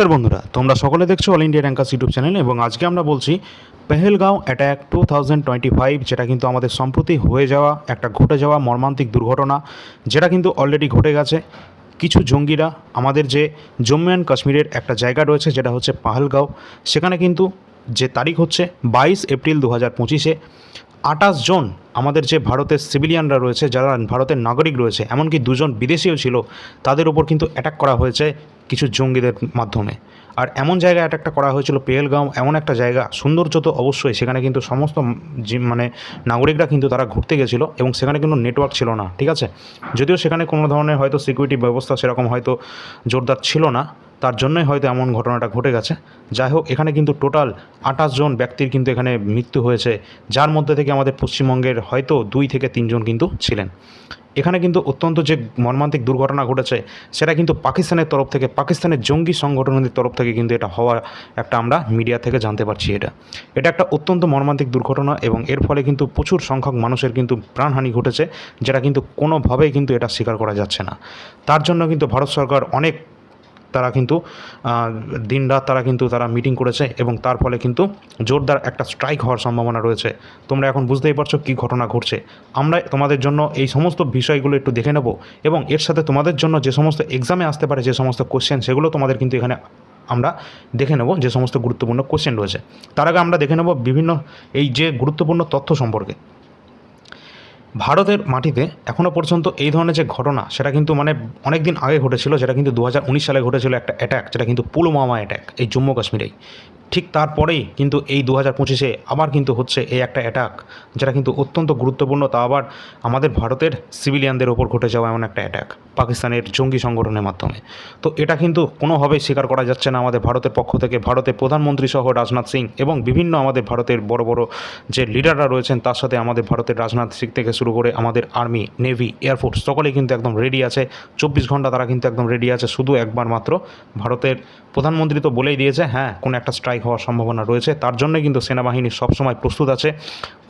নমস্কার বন্ধুরা, তোমরা সকলে দেখছ all India rankers YouTube channel এবং আজকে আমরা বলছি Pahalgam attack two thousand twenty five যেটা কিন্তু আমাদের সম্প্রতি হয়ে যাওয়া, একটা ঘটে যাওয়া মর্মান্তিক দুর্ঘটনা, যেটা কিন্তু অলরেডি ঘটে গেছে। কিছু জঙ্গিরা, আমাদের যে জম্মু অ্যান্ড কাশ্মীরের একটা জায়গা রয়েছে, যেটা হচ্ছে পাহেলগাঁও, সেখানে কিন্তু যে তারিখ হচ্ছে বাইশ এপ্রিল দু হাজার পঁচিশে আটাশ জন আমাদের যে ভারতের সিভিলিয়ানরা রয়েছে, যারা ভারতের নাগরিক রয়েছে, এমনকি দুজন বিদেশিও ছিল, তাদের উপর কিন্তু অ্যাটাক করা হয়েছে কিছু জঙ্গিদের মাধ্যমে। আর এমন জায়গায় অ্যাটাকটা করা হয়েছিল, পেহেলগাঁও, এমন একটা জায়গা, সৌন্দর্য তো অবশ্যই, সেখানে কিন্তু সমস্ত মানে নাগরিকরা কিন্তু তারা ঘুরতে গেছিল এবং সেখানে কিন্তু নেটওয়ার্ক ছিল না, ঠিক আছে? যদিও সেখানে কোনো ধরনের হয়তো সিকিউরিটি ব্যবস্থা সেরকম হয়তো জোরদার ছিল না তার জন্যই হয়তো এমন ঘটনাটা ঘটে গেছে। যাই হোক, এখানে কিন্তু টোটাল আঠাশ জন ব্যক্তির কিন্তু এখানে মৃত্যু হয়েছে, যার মধ্যে থেকে আমাদের পশ্চিমবঙ্গের হয়তো দুই থেকে তিনজন কিন্তু ছিলেন। এখানে কিন্তু অত্যন্ত যে মর্মান্তিক দুর্ঘটনা ঘটেছে, সেটা কিন্তু পাকিস্তানের তরফ থেকে, পাকিস্তানের জঙ্গি সংগঠনের তরফ থেকে কিন্তু এটা হওয়া একটা আমরা মিডিয়া থেকে জানতে পারছি এটা। এটা একটা অত্যন্ত মর্মান্তিক দুর্ঘটনা এবং এর ফলে কিন্তু প্রচুর সংখ্যক মানুষের কিন্তু প্রাণহানি ঘটেছে, যেটা কিন্তু কোনোভাবেই কিন্তু এটা স্বীকার করা যাচ্ছে না। তার জন্য কিন্তু ভারত সরকার অনেক তারা কিন্তু দিন রাত তারা কিন্তু তারা মিটিং করেছে এবং তার ফলে কিন্তু জোরদার একটা স্ট্রাইক হওয়ার সম্ভাবনা রয়েছে। তোমরা এখন বুঝতেই পারছ কী ঘটনা ঘটছে। আমরা তোমাদের জন্য এই সমস্ত বিষয়গুলো একটু দেখে নেব এবং এর সাথে তোমাদের জন্য যে সমস্ত এক্সামে আসতে পারে যে সমস্ত কোশ্চেন সেগুলো তোমাদের কিন্তু এখানে আমরা দেখে নেব যে সমস্ত গুরুত্বপূর্ণ কোশ্চেন রয়েছে। তার আগে আমরা দেখে নেব বিভিন্ন এই যে গুরুত্বপূর্ণ তথ্য সম্পর্কে। ভারতের মাটিতে এখনও পর্যন্ত এই ধরনের যে ঘটনা, সেটা কিন্তু মানে অনেক দিন আগে ঘটেছিল, যেটা কিন্তু দু হাজার উনিশ সালে ঘটেছিল একটা অ্যাট্যাক যেটা কিন্তু পুলওয়ামা অ্যাট্যাক এই জম্মু কাশ্মীরেই। ঠিক তারপরেই কিন্তু এই দু হাজার পঁচিশে আবার কিন্তু হচ্ছে এই একটা অ্যাটাক যেটা কিন্তু অত্যন্ত গুরুত্বপূর্ণ। তা আবার আমাদের ভারতের সিভিলিয়ানদের ওপর ঘটে যাওয়া এমন একটা অ্যাটাক পাকিস্তানের জঙ্গি সংগঠনের মাধ্যমে। তো এটা কিন্তু কোনোভাবেই স্বীকার করা যাচ্ছে না আমাদের ভারতের পক্ষ থেকে। ভারতের প্রধানমন্ত্রী সহ রাজনাথ সিং এবং বিভিন্ন আমাদের ভারতের বড় বড় যে লিডাররা রয়েছেন, তার সাথে আমাদের ভারতের রাজনাথ সিং থেকে শুরু করে আমাদের আর্মি নেভি এয়ারফোর্স সকলেই কিন্তু একদম রেডি আছে। চব্বিশ ঘণ্টা তারা কিন্তু একদম রেডি আছে। শুধু একবার মাত্র ভারতের প্রধানমন্ত্রী তো বলেই দিয়েছে হ্যাঁ কোনো একটা স্ট্রাইক হওয়ার সম্ভাবনা রয়েছে। তার জন্য কিন্তু সেনাবাহিনী সবসময় প্রস্তুত আছে।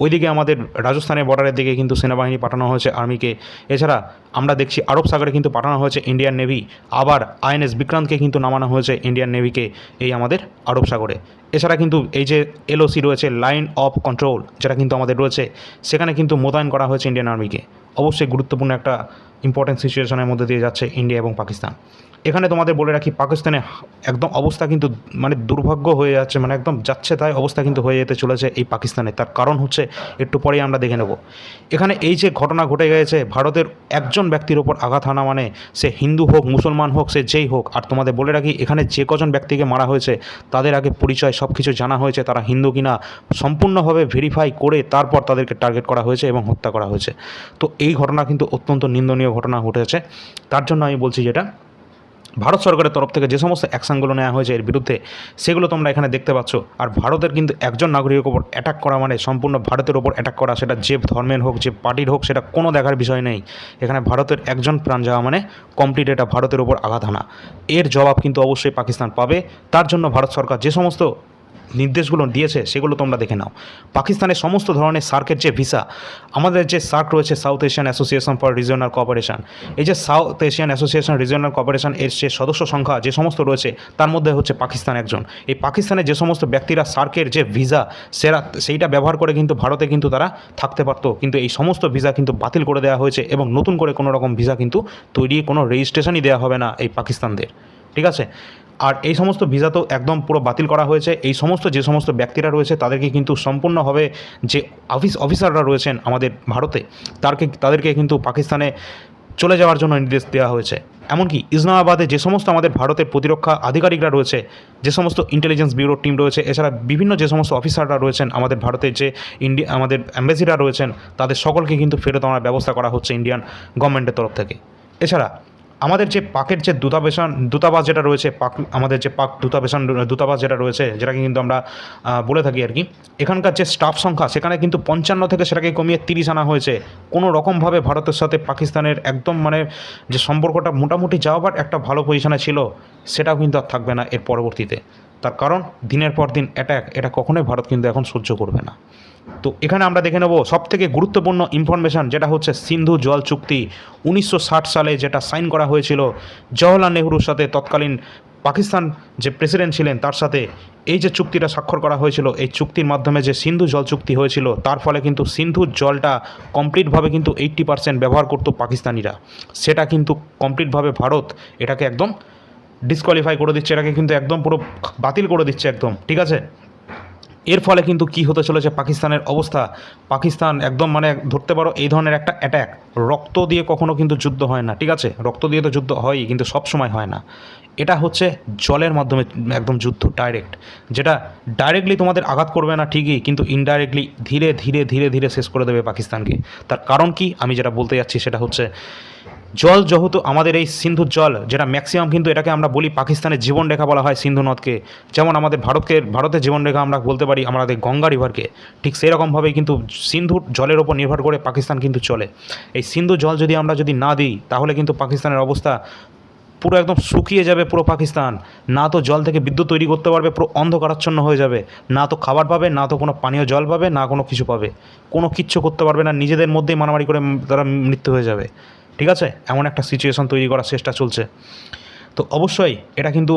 ওইদিকে আমাদের রাজস্থানের বর্ডারের দিকে কিন্তু সেনাবাহিনী পাঠানো হয়েছে আর্মিকে। এছাড়া আমরা দেখছি আরব সাগরে কিন্তু পাঠানো হয়েছে ইন্ডিয়ান নেভি। আবার আইএনএস বিক্রান্তকে কিন্তু নামানো হয়েছে ইন্ডিয়ান নেভিকে এই আমাদের আরব সাগরে। এছাড়া কিন্তু এই যে এলওসি রয়েছে, লাইন অফ কন্ট্রোল, যেটা কিন্তু আমাদের রয়েছে, সেখানে কিন্তু মোতায়েন করা হয়েছে ইন্ডিয়ান আর্মিকে। অবশ্যই গুরুত্বপূর্ণ একটা ইম্পর্টেন্ট সিচুয়েশনের মধ্যে দিয়ে যাচ্ছে ইন্ডিয়া এবং পাকিস্তান। এখানে তোমাদের বলে রাখি, পাকিস্তানে একদম অবস্থা কিন্তু মানে দুর্ভাগ্য হয়ে যাচ্ছে মানে একদম যাচ্ছে তাই অবস্থা কিন্তু হয়ে যেতে চলেছে এই পাকিস্তানে। তার কারণ হচ্ছে একটু পরেই আমরা দেখে নেব। এখানে এই যে ঘটনা ঘটে গেছে, ভারতের একজন ব্যক্তির ওপর আঘাত হানা মানে সে হিন্দু হোক, মুসলমান হোক, সে যেই হোক, আর তোমাদের বলে রাখি, এখানে যে কজন ব্যক্তিকে মারা হয়েছে, তাদের আগে পরিচয় সব কিছু জানা হয়েছে, তারা হিন্দু কিনা সম্পূর্ণভাবে ভেরিফাই করে তারপর তাদেরকে টার্গেট করা হয়েছে এবং হত্যা করা হয়েছে। তো এই ঘটনা কিন্তু অত্যন্ত নিন্দনীয় ঘটনা ঘটেছে। তার জন্য আমি বলছি যেটা ভারত সরকারের তরফ থেকে যে সমস্ত অ্যাকশানগুলো নেওয়া হয়েছে এর বিরুদ্ধে, সেগুলো তোমরা এখানে দেখতে পাচ্ছ। আর ভারতের কিন্তু একজন নাগরিকের ওপর অ্যাটাক করা মানে সম্পূর্ণ ভারতের ওপর অ্যাটাক করা, সেটা যে ধর্মের হোক, যে পার্টির হোক, সেটা কোনো দেখার বিষয় নেই। এখানে ভারতের একজন প্রাণ যাওয়া মানে কমপ্লিট এটা ভারতের ওপর আঘাত হানা এর জবাব কিন্তু অবশ্যই পাকিস্তান পাবে। তার জন্য ভারত সরকার যে সমস্ত নির্দেশগুলো দিয়েছে, সেগুলো তোমরা দেখে নাও। পাকিস্তানের সমস্ত ধরনের সার্কের যে ভিসা, আমাদের যে সার্ক রয়েছে South Asian association for regional cooperation এই যে South Asian association regional cooperation এর যে সদস্য সংখ্যা, যে সমস্ত রয়েছে, তার মধ্যে হচ্ছে পাকিস্তান একজন। এই পাকিস্তানের যে সমস্ত ব্যক্তিরা সার্কের যে ভিসা, সেরা, সেইটা ব্যবহার করে কিন্তু ভারতে কিন্তু তারা থাকতে পারতো। কিন্তু এই সমস্ত ভিসা কিন্তু বাতিল করে দেওয়া হয়েছে এবং নতুন করে কোনো রকম ভিসা কিন্তু তৈরি, কোনো রেজিস্ট্রেশনই দেওয়া হবে না এই পাকিস্তানদের। ঠিক আছে? আর এই সমস্ত ভিসা তো একদম পুরো বাতিল করা হয়েছে। এই সমস্ত, যে সমস্ত ব্যক্তিরা রয়েছে, তাদেরকে কিন্তু সম্পূর্ণভাবে যে অফিস অফিসাররা রয়েছেন আমাদের ভারতে, তারকে, তাদেরকে কিন্তু পাকিস্তানে চলে যাওয়ার জন্য নির্দেশ দেওয়া হয়েছে। এমনকি ইসলামাবাদে যে সমস্ত আমাদের ভারতের প্রতিরক্ষা আধিকারিকরা রয়েছে, যে সমস্ত ইন্টেলিজেন্স ব্যুরো টিম রয়েছে, এছাড়া বিভিন্ন যে সমস্ত অফিসাররা রয়েছেন আমাদের ভারতের যে ইন্ডিয়া আমাদের অ্যাম্বাসিডার রয়েছেন, তাদের সকলকে কিন্তু ফেরত আনার ব্যবস্থা করা হচ্ছে ইন্ডিয়ান গভর্নমেন্টের তরফ থেকে। এছাড়া আমাদের যে পাকের যে দূতাবাসন, দূতাবাস যেটা রয়েছে, পাক, আমাদের যে পাক দূতাবাসন, দূতাবাস যেটা রয়েছে, যেটাকে কিন্তু আমরা বলে থাকি আর কি, এখানকার যে স্টাফ সংখ্যা, সেখানে কিন্তু পঞ্চান্ন থেকে সেটাকে কমিয়ে তিরিশ আনা হয়েছে। কোনো রকমভাবে ভারতের সাথে পাকিস্তানের একদম মানে যে সম্পর্কটা মোটামুটি যাওয়ার একটা ভালো পজিশনে ছিল, সেটাও কিন্তু আর থাকবে না এর পরবর্তীতে। তার কারণ, দিনের পর দিন অ্যাট্যাক এটা কখনোই ভারত কিন্তু এখন সহ্য করবে না। তো এখানে আমরা দেখে নেব সব থেকে গুরুত্বপূর্ণ ইনফরমেশন যেটা হচ্ছে সিন্ধু জল চুক্তি। উনিশশো ষাট সালে যেটা সাইন করা হয়েছিল, জওহরলাল নেহরুর সাথে তৎকালীন পাকিস্তান যে প্রেসিডেন্ট ছিলেন, তার সাথে এই যে চুক্তিটা স্বাক্ষর করা হয়েছিল, এই চুক্তির মাধ্যমে যে সিন্ধু জল চুক্তি হয়েছিল, তার ফলে কিন্তু সিন্ধুর জলটা কমপ্লিটভাবে কিন্তু এইট্টি পার্সেন্ট ব্যবহার করতো পাকিস্তানিরা। সেটা কিন্তু কমপ্লিটভাবে ভারত এটাকে একদম ডিসকোয়ালিফাই করে দিচ্ছে, এটাকে কিন্তু একদম পুরো বাতিল করে দিচ্ছে একদম, ঠিক আছে? এর ফলে কিন্তু কি হতে চলেছে পাকিস্তানের অবস্থা? পাকিস্তান একদম মানে ধরতে পারো এই ধরনের একটা অ্যাট্যাক রক্ত দিয়ে কখনো কিন্তু যুদ্ধ হয় না, ঠিক আছে? রক্ত দিয়ে তো যুদ্ধ হয়ই, কিন্তু সব সময় হয় না। এটা হচ্ছে জলের মাধ্যমে একদম যুদ্ধ ডাইরেক্ট যেটা ডাইরেক্টলি তোমাদের আঘাত করবে না ঠিকই, কিন্তু ইনডাইরেক্টলি ধীরে ধীরে ধীরে ধীরে শেষ করে দেবে পাকিস্তানকে। তার কারণ কি? আমি যেটা বলতে যাচ্ছি সেটা হচ্ছে জল যেহেতু আমাদের এই সিন্ধুর জল, যেটা ম্যাক্সিমাম কিন্তু এটাকে আমরা বলি পাকিস্তানের জীবনরেখা বলা হয় সিন্ধু নদকে। যেমন আমাদের ভারতকে, ভারতের জীবনরেখা আমরা বলতে পারি আমাদের গঙ্গা রিভারকে ঠিক সেই রকমভাবেই কিন্তু সিন্ধুর জলের ওপর নির্ভর করে পাকিস্তান কিন্তু চলে। এই সিন্ধু জল যদি আমরা যদি না দিই, তাহলে কিন্তু পাকিস্তানের অবস্থা পুরো একদম শুকিয়ে যাবে পুরো পাকিস্তান। না তো জল থেকে বিদ্যুৎ তৈরি করতে পারবে, পুরো অন্ধকারাচ্ছন্ন হয়ে যাবে। না তো খাবার পাবে, না তো কোনো পানীয় জল পাবে, না কোনো কিছু পাবে। কোনো কিচ্ছু করতে পারবে না, নিজেদের মধ্যেই মারামারি করে তারা মৃত্যু হয়ে যাবে। ঠিক আছে? এমন একটা সিচুয়েশন তৈরি করার চেষ্টা চলছে। তো অবশ্যই এটা কিন্তু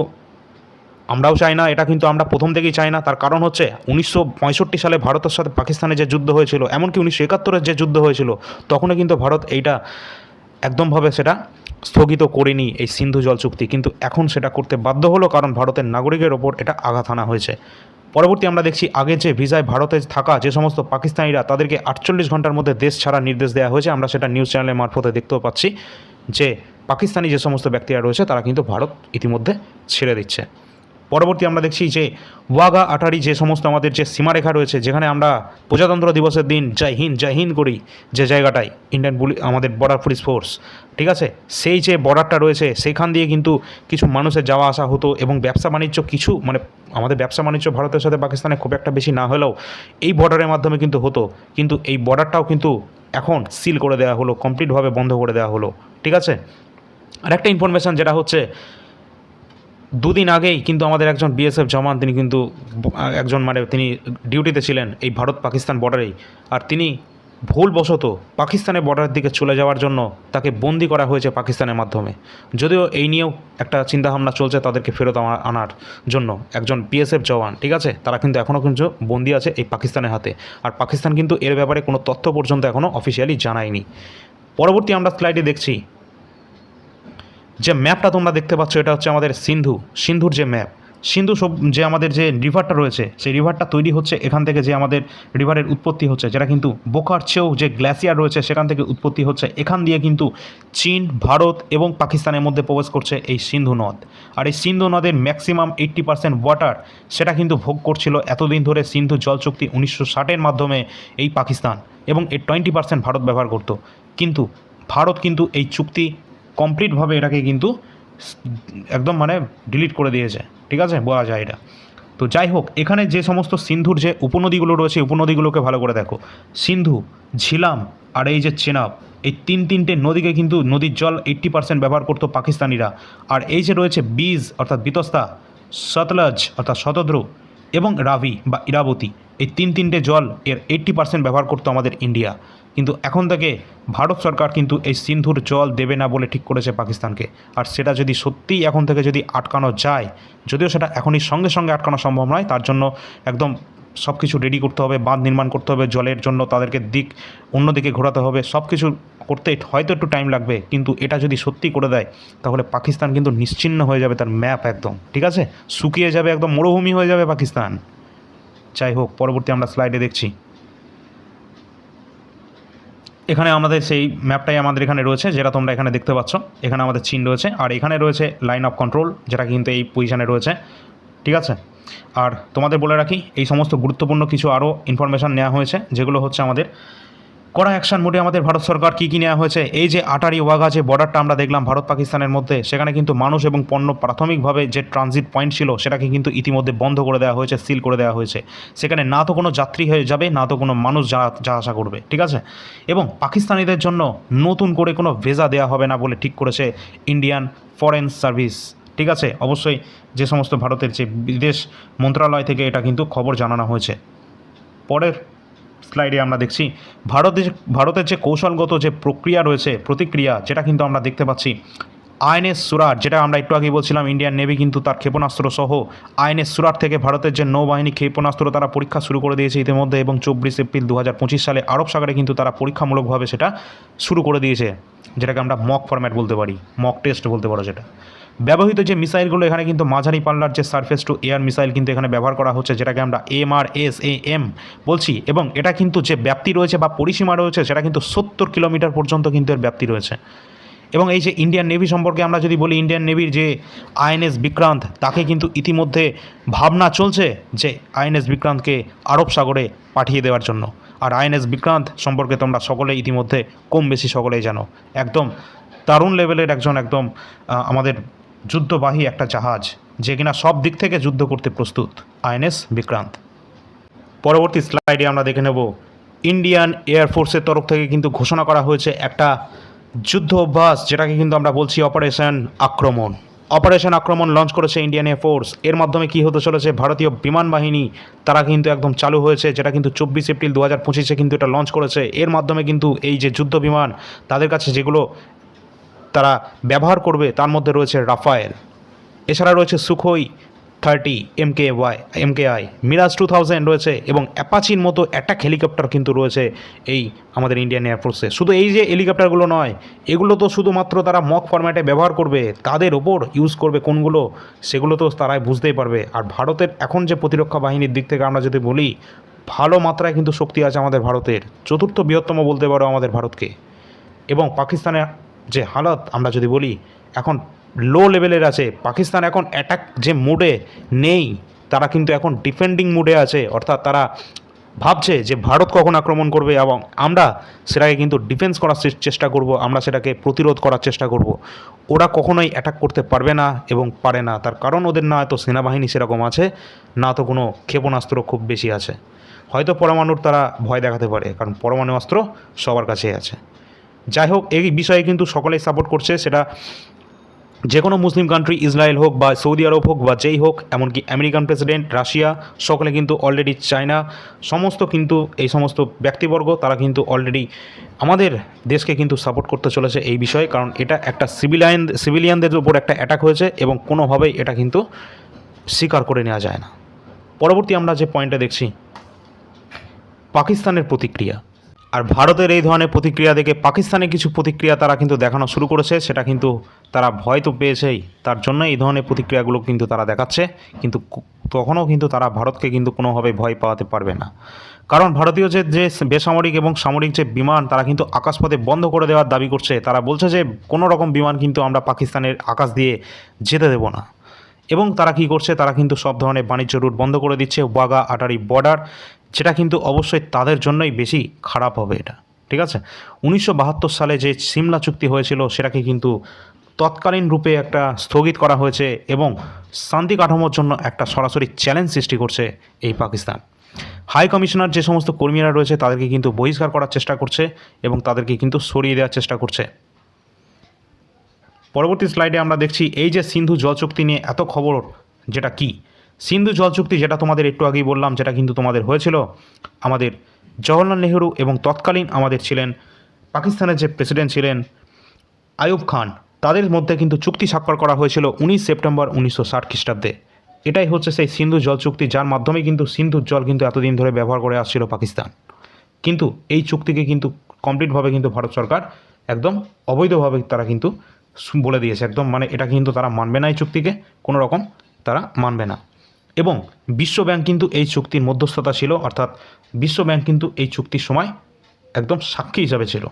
আমরাও চাই না, এটা কিন্তু আমরা প্রথম থেকেই চাই না। তার কারণ হচ্ছে উনিশশো পঁয়ষট্টি সালে ভারতের সাথে পাকিস্তানের যে যুদ্ধ হয়েছিল, এমনকি উনিশশো একাত্তরের যে যুদ্ধ হয়েছিল, তখনও কিন্তু ভারত এইটা একদমভাবে সেটা স্থগিত করেনি এই সিন্ধু জল চুক্তি। কিন্তু এখন সেটা করতে বাধ্য হলো কারণ ভারতের নাগরিকের ওপর এটা আঘাত আনা হয়েছে। পরবর্তী আমরা দেখছি আগে যে ভিসায় ভারতে থাকা যে সমস্ত পাকিস্তানিরা তাদেরকে আটচল্লিশ ঘণ্টার মধ্যে দেশ ছাড়ার নির্দেশ দেওয়া হয়েছে, আমরা সেটা নিউজ চ্যানেলের মারফতে দেখতেও পাচ্ছি যে পাকিস্তানি যে সমস্ত ব্যক্তিরা রয়েছে, তারা কিন্তু ভারত ইতিমধ্যে ছেড়ে দিচ্ছে। পরবর্তী আমরা দেখছি যে ওয়াগা আটারি যে সমস্ত আমাদের যে সীমারেখা রয়েছে, যেখানে আমরা প্রজাতন্ত্র দিবসের দিন জয় হিন্দ জয় হিন্দ করি যে জায়গাটায় ইন্ডিয়ান পুলিশ আমাদের বর্ডার পুলিশ ফোর্স ঠিক আছে? সেই যে বর্ডারটা রয়েছে, সেখান দিয়ে কিন্তু কিছু মানুষের যাওয়া আসা হতো এবং ব্যবসা বাণিজ্য কিছু মানে আমাদের ব্যবসা বাণিজ্য ভারতের সাথে পাকিস্তানে খুব একটা বেশি না হলেও এই বর্ডারের মাধ্যমে কিন্তু হতো। কিন্তু এই বর্ডারটাও কিন্তু এখন সিল করে দেওয়া হলো কমপ্লিটভাবে বন্ধ করে দেওয়া হলো। ঠিক আছে? আরেকটা ইনফরমেশান যেটা হচ্ছে, দুদিন আগেই কিন্তু আমাদের একজন বিএসএফ জওয়ান তিনি কিন্তু, একজন মানে তিনি ডিউটিতে ছিলেন এই ভারত পাকিস্তান বর্ডারেই আর তিনি ভুলবশত পাকিস্তানের বর্ডারের দিকে চলে যাওয়ার জন্য তাকে বন্দি করা হয়েছে পাকিস্তানের মাধ্যমে। যদিও এই নিয়েও একটা চিন্তাভাবনা চলছে তাদেরকে ফেরত আনা- আনার জন্য একজন বিএসএফ জওয়ান, ঠিক আছে? তারা কিন্তু এখনও কিন্তু বন্দি আছে এই পাকিস্তানের হাতে। আর পাকিস্তান কিন্তু এর ব্যাপারে কোনো তথ্য পর্যন্ত এখনও অফিসিয়ালি জানায়নি। পরবর্তী আমরা স্লাইডে দেখছি। যে ম্যাপটা তোমরা দেখতে পাচ্ছ, এটা হচ্ছে আমাদের সিন্ধু। সিন্ধুর যে ম্যাপ সিন্ধু সব যে আমাদের যে রিভারটা রয়েছে, সেই রিভারটা তৈরি হচ্ছে এখান থেকে যে আমাদের রিভারের উৎপত্তি হচ্ছে, যেটা কিন্তু বোকার চেয়েও যে গ্লেসিয়ার রয়েছে সেখান থেকে উৎপত্তি হচ্ছে। এখান দিয়ে কিন্তু চীন, ভারত এবং পাকিস্তানের মধ্যে প্রবেশ করছে এই সিন্ধু নদ। আর এই সিন্ধু নদের ম্যাক্সিমাম এইট্টি পার্সেন্ট ওয়াটার সেটা কিন্তু ভোগ করছিল এতদিন ধরে সিন্ধু জল চুক্তি উনিশশো ষাটের মাধ্যমে এই পাকিস্তান এবং এর টোয়েন্টি পার্সেন্ট ভারত ব্যবহার করতো। কিন্তু ভারত কিন্তু এই চুক্তি কমপ্লিটভাবে এটাকে কিন্তু একদম মানে ডিলিট করে দিয়েছে, ঠিক আছে? বলা যায় এটা। তো যাই হোক, এখানে যে সমস্ত সিন্ধুর যে উপনদীগুলো রয়েছে উপনদীগুলোকে ভালো করে দেখো। সিন্ধু, ঝিলাম, আর এই যে চেনাব, এই তিন তিনটে নদীকে কিন্তু নদীর জল এইট্টি পার্সেন্ট ব্যবহার করতো পাকিস্তানিরা। আর এই যে রয়েছে বীজ, অর্থাৎ বিতস্তা, সতলজ, অর্থাৎ শতদ্রু এবং রাভি বা ইরাবতী, এই তিন তিনটে জল এর এইট্টি পার্সেন্ট ব্যবহার করতো আমাদের ইন্ডিয়া। কিন্তু এখন থেকে ভারত সরকার কিন্তু এই সিন্ধুর জল দেবে না বলে ঠিক করেছে পাকিস্তানকে। আর সেটা যদি সত্যিই এখন থেকে যদি আটকানো যায়, যদিও সেটা এখনই সঙ্গে সঙ্গে আটকানো সম্ভব নয়, তার জন্য একদম সব কিছু রেডি করতে হবে, বাঁধ নির্মাণ করতে হবে, জলের জন্য তাদেরকে দিক অন্যদিকে ঘোরাতে হবে সব কিছু করতে হয়তো একটু টাইম লাগবে, কিন্তু এটা যদি সত্যি করে দেয়, তাহলে পাকিস্তান কিন্তু নিশ্চিন্ন হয়ে যাবে তার ম্যাপ একদম। ঠিক আছে? শুকিয়ে যাবে, একদম মরুভূমি হয়ে যাবে পাকিস্তান। যাই হোক, পরবর্তী আমরা স্লাইডে দেখছি। এখানে আমাদের সেই ম্যাপটাই আমাদের এখানে রয়েছে, যেটা তোমরা এখানে দেখতে পাচ্ছ। এখানে আমাদের চিন রয়েছে, আর এখানে রয়েছে লাইন অফ কন্ট্রোল যেটা কিন্তু এই পজিশানে রয়েছে। ঠিক আছে? আর তোমাদের বলে রাখি, এই সমস্ত গুরুত্বপূর্ণ কিছু আরও ইনফরমেশান নেওয়া হয়েছে, যেগুলো হচ্ছে আমাদের কড়া অ্যাকশন মোডে আমাদের ভারত সরকার কী কী নেওয়া হয়েছে? এই যে আটারি ওয়াঘা যে বর্ডারটা আমরা দেখলাম ভারত পাকিস্তানের মধ্যে, সেখানে কিন্তু মানুষ এবং পণ্য প্রাথমিকভাবে যে ট্রানজিট পয়েন্ট ছিল, সেটাকে কিন্তু ইতিমধ্যে বন্ধ করে দেওয়া হয়েছে সিল করে দেওয়া হয়েছে। সেখানে না তো কোনো যাত্রী হয়ে যাবে, না তো কোনো মানুষ যা যা আসা করবে, ঠিক আছে? এবং পাকিস্তানিদের জন্য নতুন করে কোনো ভেজা দেওয়া হবে না বলে ঠিক করেছে ইন্ডিয়ান ফরেন সার্ভিস ঠিক আছে? অবশ্যই যে সমস্ত ভারতের যে বিদেশ মন্ত্রণালয় থেকে এটা কিন্তু খবর জানানো হয়েছে। পরের স্লাইডে আমরা দেখছি ভারতের ভারতের যে কৌশলগত যে প্রক্রিয়া রয়েছে, প্রতিক্রিয়া, যেটা কিন্তু আমরা দেখতে পাচ্ছি। আইএনএস সুরাট, যেটা আমরা একটু আগেই বলছিলাম ইন্ডিয়ান নেভি কিন্তু তার ক্ষেপণাস্ত্র সহ আইএনএস সুরাট থেকে ভারতের যে নৌবাহিনী ক্ষেপণাস্ত্র তারা পরীক্ষা শুরু করে দিয়েছে ইতিমধ্যে এবং চব্বিশ এপ্রিল দু হাজার পঁচিশ সালে আরব সাগরে কিন্তু তারা পরীক্ষামূলকভাবে সেটা শুরু করে দিয়েছে, যেটাকে আমরা মক ফরম্যাট বলতে পারি মক টেস্ট বলতে পারো যেটা ব্যবহৃত যে মিসাইলগুলো এখানে কিন্তু মাঝারি পাল্লার যে সারফেস টু এয়ার মিসাইল কিন্তু এখানে ব্যবহার করা হচ্ছে, যেটাকে আমরা M R S A M বলছি। এবং এটা কিন্তু যে ব্যাপ্তি রয়েছে বা পরিসীমা রয়েছে, সেটা কিন্তু সত্তর কিলোমিটার পর্যন্ত কিন্তু এর ব্যাপ্তি রয়েছে। এবং এই যে ইন্ডিয়ান নেভি সম্পর্কে আমরা যদি বলি ইন্ডিয়ান নেভির যে আইএনএস বিক্রান্ত, তাকে কিন্তু ইতিমধ্যে ভাবনা চলছে যে আইএনএস বিক্রান্তকে আরব সাগরে পাঠিয়ে দেওয়ার জন্য। আর আইএনএস বিক্রান্ত সম্পর্কে তোমরা সকলেই ইতিমধ্যে কম বেশি সকলেই জানো। একদম দারুণ লেভেলের একজন, একদম আমাদের যুদ্ধবাহী একটা জাহাজ, যে কিনা সব দিক থেকে যুদ্ধ করতে প্রস্তুত, আইএনএস বিক্রান্ত। পরবর্তী স্লাইডে আমরা দেখে নেব, ইন্ডিয়ান এয়ারফোর্সের তরফ থেকে কিন্তু ঘোষণা করা হয়েছে একটা যুদ্ধ অভ্যাস, যেটাকে কিন্তু আমরা বলছি অপারেশন আক্রমণ। অপারেশন আক্রমণ লঞ্চ করেছে ইন্ডিয়ান এয়ারফোর্স এর মাধ্যমে কি হতে চলেছে, ভারতীয় বিমান বাহিনী, তারা কিন্তু একদম চালু হয়েছে, যেটা কিন্তু চব্বিশ এপ্রিল দু হাজার পঁচিশে কিন্তু এটা লঞ্চ করেছে। এর মাধ্যমে কিন্তু এই যে যুদ্ধ বিমান, তাদের কাছে যেগুলো তারা ব্যবহার করবে, তার মধ্যে রয়েছে রাফায়েল। এছাড়া রয়েছে Sukhoi thirty M K Y M K I Mirage two thousand রয়েছে এবং অ্যাপাচির মতো অ্যাটাক হেলিকপ্টার কিন্তু রয়েছে এই আমাদের ইন্ডিয়ান এয়ারফোর্সে শুধু এই যে হেলিকপ্টারগুলো নয়, এগুলো তো শুধুমাত্র তারা মক ফরম্যাটে ব্যবহার করবে, তাদের ওপর ইউজ করবে কোনগুলো, সেগুলো তো তারাই বুঝতেই পারবে। আর ভারতের এখন যে প্রতিরক্ষা বাহিনীর দিক থেকে আমরা যদি বলি, ভালো মাত্রায় কিন্তু শক্তি আছে আমাদের ভারতের। চতুর্থ বৃহত্তম বলতে পারো আমাদের ভারতকে। এবং পাকিস্তানের যে হালত, আমরা যদি বলি, এখন লো লেভেলের আছে, পাকিস্তান এখন অ্যাটাক যে মুডে নেই, তারা কিন্তু এখন ডিফেন্ডিং মুডে আছে, অর্থাৎ তারা ভাবছে যে ভারত কখন আক্রমণ করবে, এবং আমরা সেটাকে কিন্তু ডিফেন্স করার চেষ্টা করব, আমরা সেটাকে প্রতিরোধ করার চেষ্টা করব। ওরা কখনোই অ্যাটাক করতে পারবে না এবং পারে না, তার কারণ ওদের না এত সেনাবাহিনী সেরকম আছে, না তো কোনো ক্ষেপণাস্ত্র খুব বেশি আছে। হয়তো পরমাণুর তারা ভয় দেখাতে পারে, কারণ পরমাণু অস্ত্র সবার কাছেই আছে। যাই হোক এই বিষয়ে কিন্তু সকলেই সাপোর্ট করছে। সেটা যে কোনো মুসলিম কান্ট্রি ইসরায়েল হোক বা সৌদি আরব হোক বা যেই হোক, এমনকি আমেরিকান প্রেসিডেন্ট রাশিয়া, সকলে কিন্তু অলরেডি চায়না। সমস্ত কিন্তু, এই সমস্ত ব্যক্তিবর্গ, তারা কিন্তু অলরেডি আমাদের দেশকে কিন্তু সাপোর্ট করতে চলেছে এই বিষয়ে, কারণ এটা একটা সিভিলিয়ান সিভিলিয়ানদের উপর একটা অ্যাটাক হয়েছে এবং কোনোভাবেই এটা কিন্তু স্বীকার করে নেওয়া যায় না। পরবর্তী আমরা যে পয়েন্টটা দেখছি, পাকিস্তানের প্রতিক্রিয়া। আর ভারতের এই ধরনের প্রতিক্রিয়া দেখে পাকিস্তানে কিছু প্রতিক্রিয়া তারা কিন্তু দেখানো শুরু করেছে, সেটা কিন্তু তারা ভয় তো পেয়েছেই। তার জন্য এই ধরনের প্রতিক্রিয়াগুলো কিন্তু তারা দেখাচ্ছে, কিন্তু তখনও কিন্তু তারা ভারতকে কিন্তু কোনোভাবে ভয় পাওয়াতে পারবে না। কারণ ভারতীয় যে যে বেসামরিক এবং সামরিক যে বিমান তারা কিন্তু আকাশপথে বন্ধ করে দেওয়ার দাবি করছে, তারা বলছে যে কোনো রকম বিমান কিন্তু আমরা পাকিস্তানের আকাশ দিয়ে যেতে দেবো না। এবং তারা কি করছে, তারা কিন্তু সব ধরনের বাণিজ্য রুট বন্ধ করে দিচ্ছে, ওয়াগা আটারি বর্ডার যেটা কিন্তু অবশ্যই তাদের জন্যই বেশি খারাপ হবে এটা, ঠিক আছে? উনিশশো বাহাত্তর সালে যে সিমলা চুক্তি হয়েছিল, সেটাকে কিন্তু তৎকালীন রূপে একটা স্থগিত করা হয়েছে এবং শান্তি কাঠামোর জন্য একটা সরাসরি চ্যালেঞ্জ সৃষ্টি করছে এই পাকিস্তান। হাই কমিশনার যে সমস্ত কর্মীরা রয়েছে, তাদেরকে কিন্তু বহিষ্কার করার চেষ্টা করছে এবং তাদেরকে কিন্তু সরিয়ে দেওয়ার চেষ্টা করছে। পরবর্তী স্লাইডে আমরা দেখছি, এই যে সিন্ধু জল চুক্তি নিয়ে এত খবর, যেটা কি? সিন্ধু জল চুক্তি যেটা তোমাদের একটু আগেই বললাম, যেটা কিন্তু তোমাদের হয়েছিল, আমাদের জওহরলাল নেহরু এবং তৎকালীন আমাদের ছিলেন, পাকিস্তানের যে প্রেসিডেন্ট ছিলেন আইয়ুব খান, তাদের মধ্যে কিন্তু চুক্তি স্বাক্ষর করা হয়েছিল উনিশ সেপ্টেম্বর উনিশশো ষাট খ্রিস্টাব্দে। এটাই হচ্ছে সেই সিন্ধু জল চুক্তি, যার মাধ্যমে কিন্তু সিন্ধুর জল কিন্তু এতদিন ধরে ব্যবহার করে আসছিল পাকিস্তান। কিন্তু এই চুক্তিকে কিন্তু কমপ্লিটভাবে কিন্তু ভারত সরকার একদম অবৈধভাবে তারা কিন্তু বলে দিয়েছে, একদম মানে এটা কিন্তু তারা মানবে না এই চুক্তিকে, কোনো রকম তারা মানবে না। এবং বিশ্ব ব্যাংক কিন্তু এই চুক্তির মধ্যস্থতা ছিল, অর্থাৎ বিশ্ব ব্যাংক কিন্তু এই চুক্তির সময় একদম সাক্ষী হিসাবে ছিল।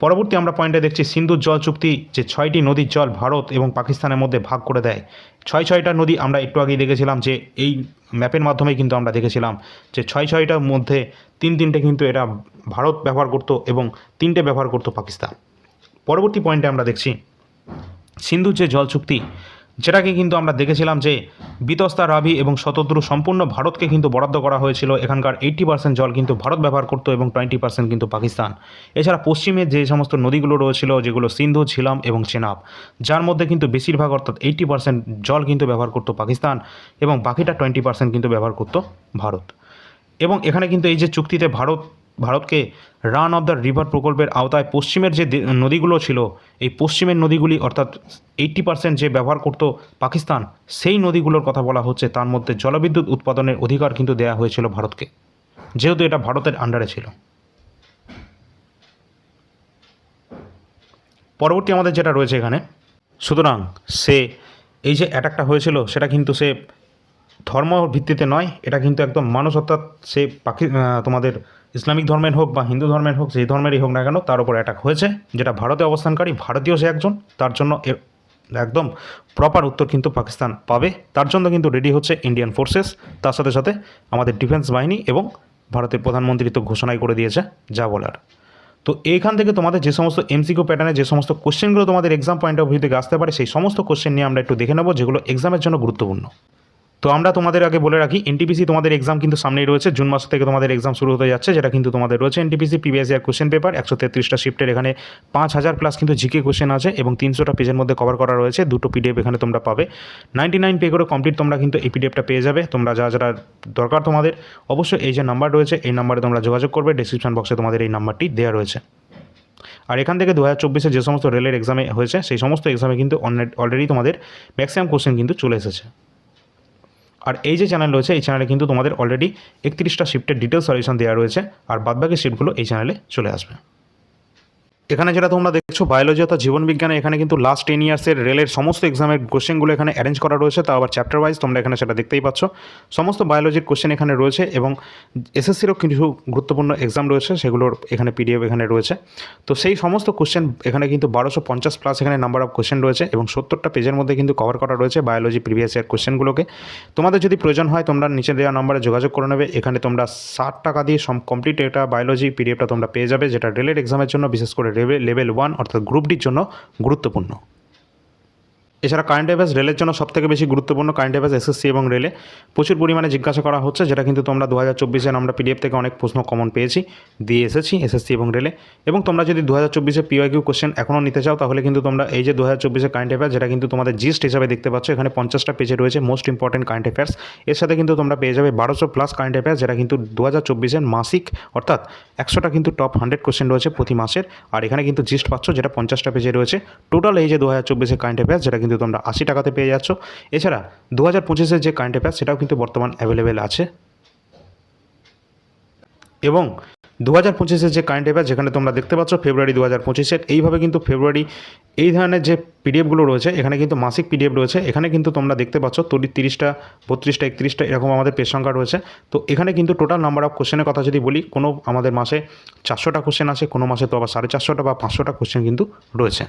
পরবর্তী আমরা পয়েন্টে দেখছি, সিন্ধুর জল চুক্তি যে ছয়টি নদীর জল ভারত এবং পাকিস্তানের মধ্যে ভাগ করে দেয়। ছয় ছয়টা নদী আমরা একটু আগেই দেখেছিলাম যে এই ম্যাপের মাধ্যমে কিন্তু আমরা দেখেছিলাম যে ছয় ছয়টার মধ্যে তিন তিনটে কিন্তু এটা ভারত ব্যবহার করতো এবং তিনটে ব্যবহার করতো পাকিস্তান। পরবর্তী পয়েন্টে আমরা দেখছি, সিন্ধুর যে জল চুক্তি যেটাকে কিন্তু আমরা দেখেছিলাম যে বিতস্তা, রাভি এবং শতদ্রু সম্পূর্ণ ভারতকে কিন্তু বরাদ্দ করা হয়েছিল। এখানকার এইট্টি পার্সেন্ট জল কিন্তু ভারত ব্যবহার করতো এবং টোয়েন্টি পার্সেন্ট কিন্তু পাকিস্তান। এছাড়া পশ্চিমে যে সমস্ত নদীগুলো রয়েছিল, যেগুলো সিন্ধু, ঝিলাম এবং চেনাব, যার মধ্যে কিন্তু বেশিরভাগ অর্থাৎ এইট্টি পার্সেন্ট জল কিন্তু ব্যবহার করতো পাকিস্তান এবং বাকিটা টোয়েন্টি পার্সেন্ট কিন্তু ব্যবহার করতো ভারত। এবং এখানে কিন্তু এই যে চুক্তিতে ভারত ভারতকে রান অফ দ্য রিভার প্রকল্পের আওতায় পশ্চিমের যে নদীগুলো ছিল, এই পশ্চিমের নদীগুলি অর্থাৎ এইট্টি পার্সেন্ট যে ব্যবহার করতো পাকিস্তান, সেই নদীগুলোর কথা বলা হচ্ছে। তার মধ্যে জলবিদ্যুৎ উৎপাদনের অধিকার কিন্তু দেওয়া হয়েছিল ভারতকে, যেহেতু এটা ভারতের আন্ডারে ছিল। পরবর্তী আমাদের যেটা রয়েছে এখানে, সুতরাং সে এই যে অ্যাটাকটা হয়েছিল, সেটা কিন্তু সে ধর্ম ভিত্তিতে নয়, এটা কিন্তু একদম মানুষ অর্থাৎ সে পাকি তোমাদের ইসলামিক ধর্মের হোক বা হিন্দু ধর্মের হোক, যেই ধর্মেরই হোক না কেন, তার উপর অ্যাটাক হয়েছে। যেটা ভারতে অবস্থানকারী, ভারতীয় সে একজন, তার জন্য একদম প্রপার উত্তর কিন্তু পাকিস্তান পাবে। তার জন্য কিন্তু রেডি হচ্ছে ইন্ডিয়ান ফোর্সেস তার সাথে সাথে আমাদের ডিফেন্স বাহিনী এবং ভারতের প্রধানমন্ত্রী তো ঘোষণাই করে দিয়েছে, যা বলার। তো এইখান থেকে তোমাদের যে সমস্ত এমসিকিউ প্যাটার্নে যে সমস্ত কোশ্চেনগুলো তোমাদের এক্সাম পয়েন্ট অফ ভিউ থেকে আসতে পারে, সেই সমস্ত কোশ্চেন নিয়ে আমরা একটু দেখে নেব, যেগুলো এক্সামের জন্য গুরুত্বপূর্ণ। তো আমরা তোমাদের আগে বলে রাখি এনটিপিসি তোমাদের এক্সাম কিন্তু সামনেই রয়েছে, জুন মাস থেকে তোমাদের এক্সাম শুরু হতে যাচ্ছে, যেটা কিন্তু তোমাদের রয়েছে NTPC previous year question paper একশো তেত্রিশটা শিফটের এখানে পাঁচ হাজার প্লাস কিন্তু জিকে কোশ্চেন আছে এবং তিনশোটা পেজের মধ্যে কভার করা রয়েছে, দুটো পিডিএফ এখানে তোমরা পাবে। নাইনটি নাইন পে করে কমপ্লিট তোমরা কিন্তু এই পিডিএফটা পেয়ে যাবে, তোমরা যা যারা দরকার তোমাদের। অবশ্যই এই যে নাম্বার রয়েছে, এই নাম্বারে তোমরা যোগাযোগ করবে ডিসক্রিপশন বক্সে তোমাদের এই নাম্বারটি দেওয়া রয়েছে। আর এখান থেকে দু হাজার চব্বিশে যে সমস্ত রেলের এক্সামে হয়েছে, সেই সমস্ত এক্সামে কিন্তু অলরেডি তোমাদের ম্যাক্সিমাম কোশ্চেন কিন্তু চলে এসেছে। আর এই যে চ্যানেল রয়েছে, এই চ্যানেলে কিন্তু তোমাদের অলরেডি একত্রিশটা শিফটের ডিটেল সলিউশন দেওয়া রয়েছে, আর বাদবাকি শিফটগুলো এই চ্যানেলে চলে আসবে। এখানে যেটা তোমরা দেখছ বায়োলজি অর্থাৎ জীবনবিজ্ঞানে এখানে কিন্তু লাস্ট টেন ইয়ার্সের রেলের সমস্ত এক্সামের কোশ্চেনগুলো এখানে অ্যারেঞ্জ করা রয়েছে, তা আবার চ্যাপ্টার ওয়াইজ তোমরা এখানে সেটা দেখতেই পাচ্ছ। সমস্ত বায়োলজির কোশ্চেন এখানে রয়েছে এবং এসএসসিরও কিছু গুরুত্বপূর্ণ এক্সাম রয়েছে, সেগুলোর এখানে পিডিএফ এখানে রয়েছে। তো সেই সমস্ত কোশ্চেন এখানে কিন্তু বারোশো পঞ্চাশ প্লাস এখানে নাম্বার অফ কোশ্চেন রয়েছে এবং সত্তরটা পেজের মধ্যে কিন্তু কভার করা রয়েছে বায়োলজি প্রিভিয়াস ইয়ার কোশ্চেনগুলোকে তোমাদের যদি প্রয়োজন হয়, তোমরা নিচে দেওয়া নম্বরে যোগাযোগ করে নেবে। এখানে তোমরা ষাট টাকা দিয়ে কমপ্লিট এটা বায়োলজি পিডিএফটা তোমরা পেয়ে যাবে, যেটা রেলের এক্সামের জন্য বিশেষ করে লেভেল ওয়ান অর্থাৎ গ্রুপ ডির জন্য গুরুত্বপূর্ণ। এছাড়া কারেন্ট অ্যাফেয়ার্স রেলের জন্য সবথেকে বেশি গুরুত্বপূর্ণ কারেন্ট অ্যাফেয়ার্স এসএসসি এবং রেলে প্রচুর পরিমাণে জিজ্ঞাসা করা হচ্ছে, যেটা কিন্তু তোমরা দু হাজার চব্বিশে আমরা পিডিএফ থেকে অনেক প্রশ্ন কমন পেয়েছি, দিয়ে এসেছি এসএসসি এবং রেলে এবং তোমরা যদি দু হাজার চব্বিশে পিওয়াইকিউ কোশ্চেন এখনও নিতে চাও, তাহলে কিন্তু তোমরা এই যে দু হাজার চব্বিশে কারেন্ট অ্যাফেয়ার্স যেটা কিন্তু তোমাদের জিস্ট হিসাবে দেখতে পাচ্ছ, এখানে পঞ্চাশটা পেজে রয়েছে মোস্ট ইম্পর্টেন্ট কারেন্ট অ্যাফেয়ার্স এর সাথে কিন্তু তোমরা পেয়ে যাবে বারোশো প্লাস কারেন্ট অ্যাফেয়ার্স যেটা কিন্তু দু হাজার চব্বিশের মাসিক, অর্থাৎ একশোটা কিন্তু টপ হান্ড্রেড কোশ্চেন রয়েছে প্রতি মাসের। আর এখানে কিন্তু জিস্ট পাচ্ছ, যেটা পঞ্চাশটা পেজে রয়েছে। টোটাল এই যে দু হাজার চব্বিশে কারেন্ট অ্যাফেয়ার্স যেটা কিন্তু তোমরা আশি টাকাতে পেয়ে যাচ্ছ। এছাড়া দু হাজার পঁচিশের যে কারেন্ট অ্যাফেয়ার্স সেটাও কিন্তু বর্তমান অ্যাভেলেবেল আছে। এবং দু হাজার পঁচিশের যে কারেন্ট অ্যাফেয়ার্স যেখানে তোমরা দেখতে পাচ্ছ ফেব্রুয়ারি দু হাজার পঁচিশের এইভাবে কিন্তু ফেব্রুয়ারি এই ধরনের যে পিডিএফগুলো রয়েছে, এখানে কিন্তু মাসিক পিডিএফ রয়েছে। এখানে কিন্তু তোমরা দেখতে পাচ্ছ তরি তিরিশটা, বত্রিশটা, একত্রিশটা, এরকম আমাদের পেজ সংখ্যা রয়েছে। তো এখানে কিন্তু টোটাল নাম্বার অফ কোশ্চেনের কথা যদি বলি, কোনো আমাদের মাসে চারশোটা কোশ্চেন আছে কোনো মাসে তো আবার সাড়ে চারশোটা বা পাঁচশোটা কোশ্চেন কিন্তু রয়েছে।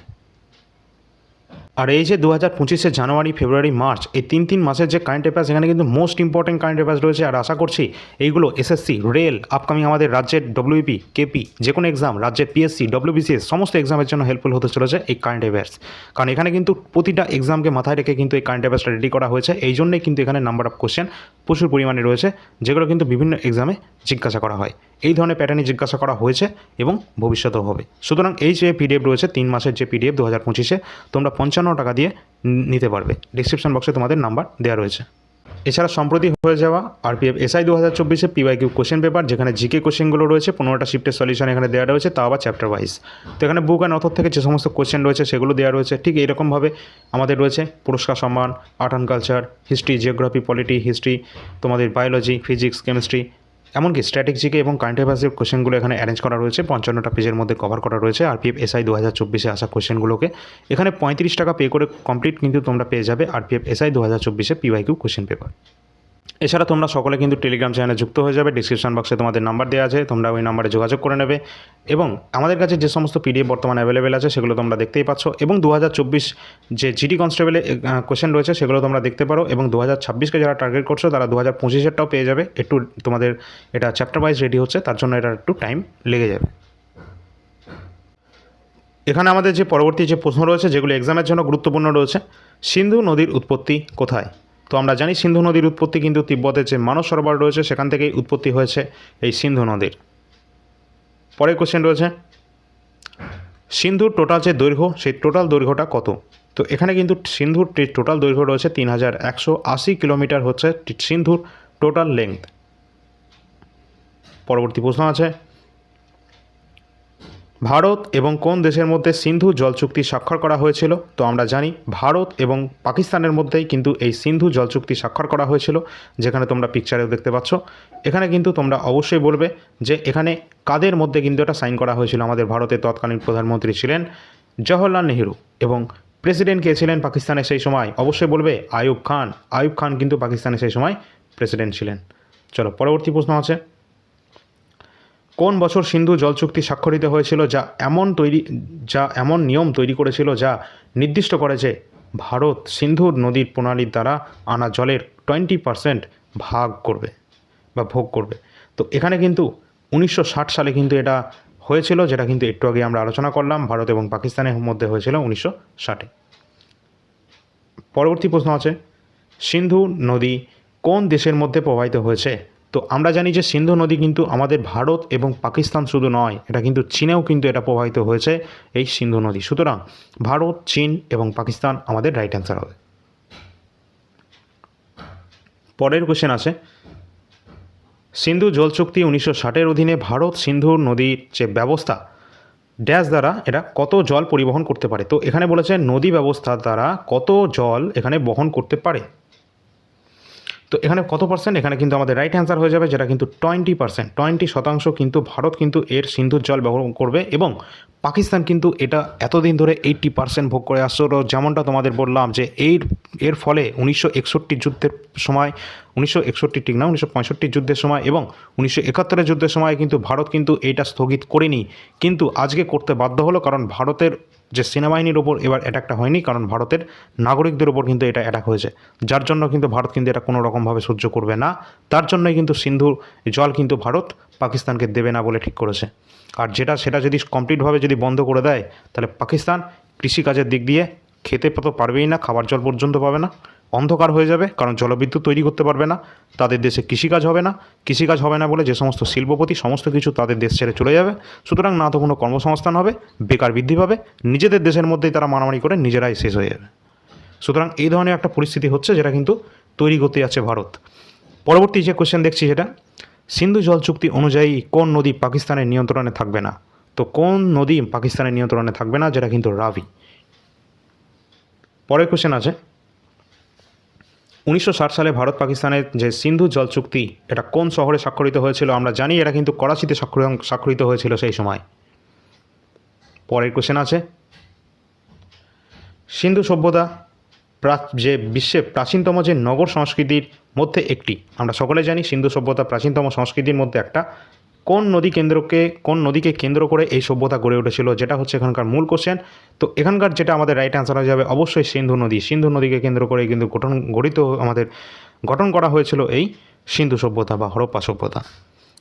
আর এই যে দু হাজার পঁচিশে জানুয়ারি, ফেব্রুয়ারি, মার্চ, এই তিন তিন মাসের যে কারেন্ট অ্যাফেয়ার্স এখানে কিন্তু মোস্ট ইম্পর্টেন্ট কারেন্ট অ্যাফেয়ার্স রয়েছে। আর আশা করছি এইগুলো এসএসসি রেল আপকামিং আমাদের রাজ্যের ডব্লিউপি কেপি যে কোনো এক্সাম রাজ্যের পিএসসি ডব্লিউবিসিএস সমস্ত এক্সামের জন্য হেল্পফুল হতে চলেছে এই কারেন্ট অ্যাফেয়ার্স কারণ এখানে কিন্তু প্রতিটা এক্সামকে মাথায় রেখে কিন্তু এই কারেন্ট অ্যাফেয়ার্সটা রেডি করা হয়েছে। এই জন্যই কিন্তু এখানে নাম্বার অফ কোশ্চেন প্রচুর পরিমাণে রয়েছে, যেগুলো কিন্তু বিভিন্ন এক্সামে জিজ্ঞাসা করা হয়। এই ধরনের প্যাটার্নে জিজ্ঞাসা করা হয়েছে এবং ভবিষ্যতেও হবে। সুতরাং এই যে পিডিএফ রয়েছে, তিন মাসের যে পিডিএফ দু হাজার পঁচিশে, তোমরা পঞ্চান্ন টাকা দিয়ে নিতে পারবে। ডিসক্রিপশন বক্সে তোমাদের নাম্বার দেওয়া রয়েছে। এছাড়া সম্প্রতি হয়ে যাওয়া আরপিএফ এসআই দু হাজার চব্বিশে পিওয়াইকিউ কোশ্চেন পেপার যেখানে জিকে কোশ্চেনগুলো রয়েছে, পনেরোটা শিফটের সলিউশন এখানে দেওয়া রয়েছে, তা আবার চ্যাপ্টার ওয়াইজ তো এখানে বুক অ্যান্ড অথর থেকে যে সমস্ত কোশ্চেন রয়েছে, সেগুলো দেওয়া রয়েছে। ঠিক এইরকমভাবে আমাদের রয়েছে পুরস্কার সম্মান art and culture history geography polity history তোমাদের বায়োলজি ফিজিক্স কেমিস্ট্রি এমনকি স্ট্র্যাটেজিকে এবং কারেন্ট অ্যাফেয়ার্সের কোশ্চেনগুলো এখানে অ্যারেঞ্জ করা রয়েছে। পঞ্চান্নটা পেজের মধ্যে কভার করা রয়েছে। আর পি আরপিএফ এসআই দু হাজার চব্বিশে আসা কোশ্চেনগুলোকে এখানে পঁয়ত্রিশ টাকা পে করে কমপ্লিট কিন্তু তোমরা পেয়ে যাবে আর পি আরপিএফ এসআই দু হাজার চব্বিশে পিওয়াইকিউ কোশ্চেন পেপার এছাড়া তোমরা সকলে কিন্তু টেলিগ্রাম চ্যানেলে যুক্ত হয়ে যাবে। ডিসক্রিপশন বক্সে তোমাদের নাম্বার দেওয়া আছে, তোমরা ওই নাম্বারে যোগাযোগ করে নেবে। এবং আমাদের কাছে যে সমস্ত পিডিএফ বর্তমানে অ্যাভেলেবেল আছে, সেগুলো তোমরা দেখতেই পাচ্ছ। এবং দু হাজার চব্বিশ যে জিডি কনস্টেবলে কোশ্চেন রয়েছে, সেগুলো তোমরা দেখতে পারো। এবং দু হাজার ছাব্বিশকে যারা টার্গেট করছ, তারা দু হাজার পঁচিশেরটাও পেয়ে যাবে। একটু তোমাদের এটা চ্যাপ্টার ওয়াইজ রেডি হচ্ছে, তার জন্য এটা একটু টাইম লেগে যাবে। এখানে আমাদের যে পরবর্তী যে প্রশ্ন রয়েছে, যেগুলো এক্সামের জন্য গুরুত্বপূর্ণ রয়েছে, সিন্ধু নদীর উৎপত্তি কোথায়? তো আমরা জানি সিন্ধু নদীর উৎপত্তি কিন্তু তিব্বতের যে মানস সরোবর রয়েছে, সেখান থেকেই উৎপত্তি হয়েছে এই সিন্ধু নদীর। পরের কোশ্চেন রয়েছে, সিন্ধুর টোটাল যে দৈর্ঘ্য, সেই টোটাল দৈর্ঘ্যটা কত? তো এখানে কিন্তু সিন্ধুর টোটাল দৈর্ঘ্য রয়েছে তিন হাজার একশো আশি কিলোমিটার হচ্ছে সিন্ধুর টোটাল লেংথ পরবর্তী প্রশ্ন আছে ভারত এবং কোন দেশের মধ্যে সিন্ধু জল চুক্তি স্বাক্ষর করা হয়েছিল? তো আমরা জানি ভারত এবং পাকিস্তানের মধ্যেই কিন্তু এই সিন্ধু জল চুক্তি স্বাক্ষর করা হয়েছিল, যেখানে তোমরা পিকচারেও দেখতে পাচ্ছ। এখানে কিন্তু তোমরা অবশ্যই বলবে যে এখানে কাদের মধ্যে কিন্তু এটা সাইন করা হয়েছিল? আমাদের ভারতের তৎকালীন প্রধানমন্ত্রী ছিলেন জওহরলাল নেহেরু এবং প্রেসিডেন্ট কে ছিলেন পাকিস্তানের সেই সময়? অবশ্যই বলবে আয়ুব খান। আয়ুব খান কিন্তু পাকিস্তানের সেই সময় প্রেসিডেন্ট ছিলেন। চলো, পরবর্তী প্রশ্ন আছে। কোন বছর সিন্ধু জল চুক্তি স্বাক্ষরিত হয়েছিল যা এমন তৈরি, যা এমন নিয়ম তৈরি করেছিল যা নির্দিষ্ট করে যে ভারত সিন্ধু নদীর প্রণালীর দ্বারা আনা জলের টোয়েন্টি পারসেন্ট ভাগ করবে বা ভোগ করবে। তো এখানে কিন্তু উনিশশো ষাট সালে কিন্তু এটা হয়েছিল, যেটা কিন্তু একটু আগে আমরা আলোচনা করলাম, ভারত এবং পাকিস্তানের মধ্যে হয়েছিল উনিশশো ষাটে পরবর্তী প্রশ্ন আছে, সিন্ধু নদী কোন দেশের মধ্যে প্রবাহিত হয়েছে? তো আমরা জানি যে সিন্ধু নদী কিন্তু আমাদের ভারত এবং পাকিস্তান শুধু নয়, এটা কিন্তু চীনেও কিন্তু এটা প্রবাহিত হয়েছে এই সিন্ধু নদী। সুতরাং ভারত, চীন এবং পাকিস্তান আমাদের রাইট অ্যান্সার হবে। পরের কোশ্চেন আছে সিন্ধু জল চুক্তি উনিশশো ষাটের অধীনে ভারত সিন্ধু নদীর যে ব্যবস্থা ড্যাশ দ্বারা এটা কত জল পরিবহন করতে পারে? তো এখানে বলেছে নদী ব্যবস্থার দ্বারা কত জল এখানে বহন করতে পারে? তো এখানে কত পার্সেন্ট এখানে কিন্তু আমাদের রাইট অ্যান্সার হয়ে যাবে, যেটা কিন্তু টোয়েন্টি পার্সেন্ট টোয়েন্টি শতাংশ কিন্তু ভারত কিন্তু এর সিন্ধুর জল ব্যবহার করবে এবং পাকিস্তান কিন্তু এটা এতদিন ধরে এইট্টি পার্সেন্ট ভোগ করে আসছে। তো যেমনটা তোমাদের বললাম যে এর এর ফলে উনিশশো একষট্টি যুদ্ধের সময়, উনিশশো একষট্টি ঠিক না, উনিশশো পঁয়ষট্টি যুদ্ধের সময় এবং উনিশশো একাত্তরের যুদ্ধের সময় কিন্তু ভারত কিন্তু এইটা স্থগিত করেনি। কিন্তু আজকে করতে বাধ্য হলো কারণ ভারতের যে সেনাবাহিনীর ওপর এবার অ্যাটাকটা হয়নি, কারণ ভারতের নাগরিকদের ওপর কিন্তু এটা অ্যাটাক হয়েছে। যার জন্য কিন্তু ভারত কিন্তু এটা কোনো রকমভাবে সহ্য করবে না। তার জন্যই কিন্তু সিন্ধুর জল কিন্তু ভারত পাকিস্তানকে দেবে না বলে ঠিক করেছে। আর যেটা, সেটা যদি কমপ্লিটভাবে যদি বন্ধ করে দেয়, তাহলে পাকিস্তান কৃষিকাজের দিক দিয়ে খেতে তো পারবেই না, খাবার জল পর্যন্ত পাবে না, অন্ধকার হয়ে যাবে, কারণ জলবিদ্যুৎ তৈরি করতে পারবে না, তাদের দেশে কৃষিকাজ হবে না, কৃষিকাজ হবে না বলে যে সমস্ত শিল্পপতি, সমস্ত কিছু তাদের দেশ ছেড়ে চলে যাবে, সুতরাং না তো কোনো কর্মসংস্থান হবে, বেকার বৃদ্ধি পাবে, নিজেদের দেশের মধ্যেই তারা মারামারি করে নিজেরাই শেষ হয়ে যাবে। সুতরাং এই ধরনের একটা পরিস্থিতি হচ্ছে, যেটা কিন্তু তৈরি করতে যাচ্ছে ভারত। পরবর্তী যে কোশ্চেন দেখছি সেটা সিন্ধু জল চুক্তি অনুযায়ী কোন নদী পাকিস্তানের নিয়ন্ত্রণে থাকবে না? তো কোন নদী পাকিস্তানের নিয়ন্ত্রণে থাকবে না? যেটা কিন্তু রাভি পরের কোশ্চেন আছে। উনিশশো ষাট সালে ভারত পাকিস্তানের যে সিন্ধু জল চুক্তি, এটা কোন শহরে স্বাক্ষরিত হয়েছিল? আমরা জানি এটা কিন্তু করাচিতে স্বাক্ষর- স্বাক্ষরিত হয়েছিল সেই সময়। পরের কোশ্চেন আছে। সিন্ধু সভ্যতা যে বিশ্বের প্রাচীনতম যে নগর সংস্কৃতির মধ্যে একটি। আমরা সকলে জানি সিন্ধু সভ্যতা প্রাচীনতম সংস্কৃতির মধ্যে একটা। কোন নদী কেন্দ্রকে, কোন নদীকে কেন্দ্র করে এই সভ্যতা গড়ে উঠেছিল, যেটা হচ্ছে এখানকার মূল কোশ্চেন তো এখানকার যেটা আমাদের রাইট অ্যান্সার হয়ে যাবে অবশ্যই সিন্ধু নদী। সিন্ধু নদীকে কেন্দ্র করে কিন্তু গঠন, গঠিত আমাদের, গঠন করা হয়েছিল এই সিন্ধু সভ্যতা বা হরপ্পা সভ্যতা।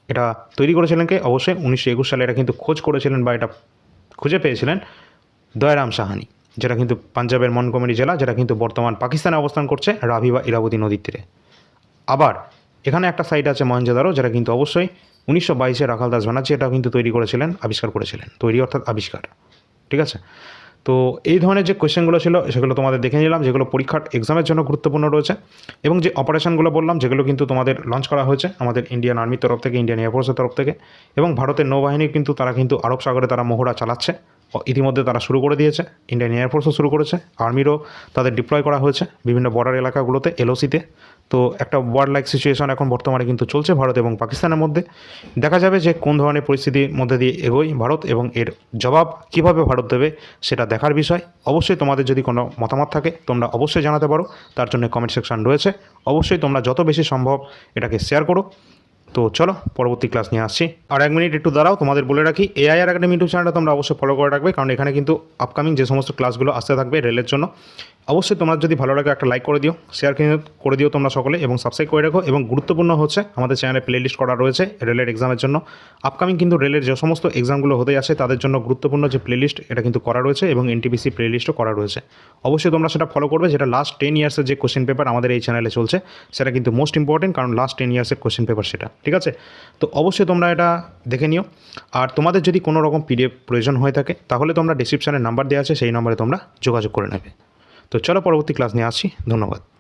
এটা তৈরি করেছিলেন কে? অবশ্যই উনিশশো একুশ সালে এটা কিন্তু খোঁজ করেছিলেন বা এটা খুঁজে পেয়েছিলেন দয়ারাম সাহানি। যেটা কিন্তু পাঞ্জাবের মনকমেরি জেলা, যেটা কিন্তু বর্তমান পাকিস্তানে অবস্থান করছে রাভি বা ইরাবতী নদীর তীরে। আবার এখানে একটা সাইট আছে মহেঞ্জোদারো, যেটা কিন্তু অবশ্যই উনিশশো বাইশে রাখাল দাস ব্যানার্জি এটা কিন্তু তৈরি করেছিলেন, আবিষ্কার করেছিলেন। তৈরি অর্থাৎ আবিষ্কার। ঠিক আছে? তো এই ধরনের যে কোয়েশ্চেনগুলো ছিল, সেগুলো তোমাদের দেখে নিলাম, যেগুলো পরীক্ষার এক্সামের জন্য গুরুত্বপূর্ণ রয়েছে এবং যে অপারেশনগুলো বললাম, যেগুলো কিন্তু তোমাদের লঞ্চ করা হয়েছে আমাদের ইন্ডিয়ান আর্মির তরফ থেকে ইন্ডিয়ান এয়ারফোর্সের তরফ থেকে এবং ভারতের নৌবাহিনী কিন্তু তারা কিন্তু আরব সাগরে তারা মহড়া চালাচ্ছে। ইতিমধ্যে তারা শুরু করে দিয়েছে ইন্ডিয়ান এয়ারফোর্সও শুরু করেছে আর্মিরও তাদের ডিপ্লয় করা হয়েছে বিভিন্ন বর্ডার এলাকাগুলোতে এলওসিতে তো একটা ওয়ার লাইক সিচুয়েশন এখন বর্তমানে কিন্তু চলছে ভারত এবং পাকিস্তানের মধ্যে। দেখা যাবে যে কোন ধরনের পরিস্থিতির মধ্যে দিয়ে এগোয় ভারত এবং এর জবাব কীভাবে ভারত দেবে সেটা দেখার বিষয়। অবশ্যই তোমাদের যদি কোনো মতামত থাকে, তোমরা অবশ্যই জানাতে পারো। তার জন্য কমেন্ট সেকশন রয়েছে। অবশ্যই তোমরা যত বেশি সম্ভব এটাকে শেয়ার করো। তো চলো, পরবর্তী ক্লাস নিয়ে আসছি। আর এক মিনিট একটু দাঁড়াও, তোমাদের বলে রাখি এআইআর একাডেমি ইউটিউব চ্যানেলটা তোমরা অবশ্যই ফলো করে রাখবে। কারণ এখানে কিন্তু আপকামিং যে সমস্ত ক্লাসগুলো আসতে থাকবে রেলের জন্য অবশ্যই তোমরা যদি ভালো লাগে একটা লাইক করে দিও শেয়ার করে দিও তোমরা সকলে এবং সাবস্ক্রাইব করে রাখো এবং গুরুত্বপূর্ণ হচ্ছে আমাদের চ্যানেলে প্লেলিস্ট করা রয়েছে রেলের এক্সামের জন্য। আপকামিং কিন্তু রেলের যে সমস্ত এক্সামগুলো হতে আসে তাদের জন্য গুরুত্বপূর্ণ যে প্লেলিস্ট এটা কিন্তু করা রয়েছে এবং এনটিপিসি প্লেলিস্টও করা রয়েছে। অবশ্যই তোমরা সেটা ফলো করবে, যেটা লাস্ট টেন ইয়ার্সের যে কোশ্চেন পেপার আমাদের এই চ্যানেলে চলছে, সেটা কিন্তু মোস্ট ইম্পর্টেন্ট কারণ লাস্ট টেন ইয়ার্সের কোশ্চেন পেপার সেটা, ঠিক আছে? তো অবশ্যই তোমরা এটা দেখে নিও। আর তোমাদের যদি কোনো রকম পিডিএফ প্রয়োজন হয়ে থাকে, তাহলে তোমরা ডিসক্রিপশানে নাম্বার দেওয়া আছে, সেই নম্বরে তোমরা যোগাযোগ করে নেবে। তো চলো পরবর্তী ক্লাস নিয়ে আসছি ধন্যবাদ।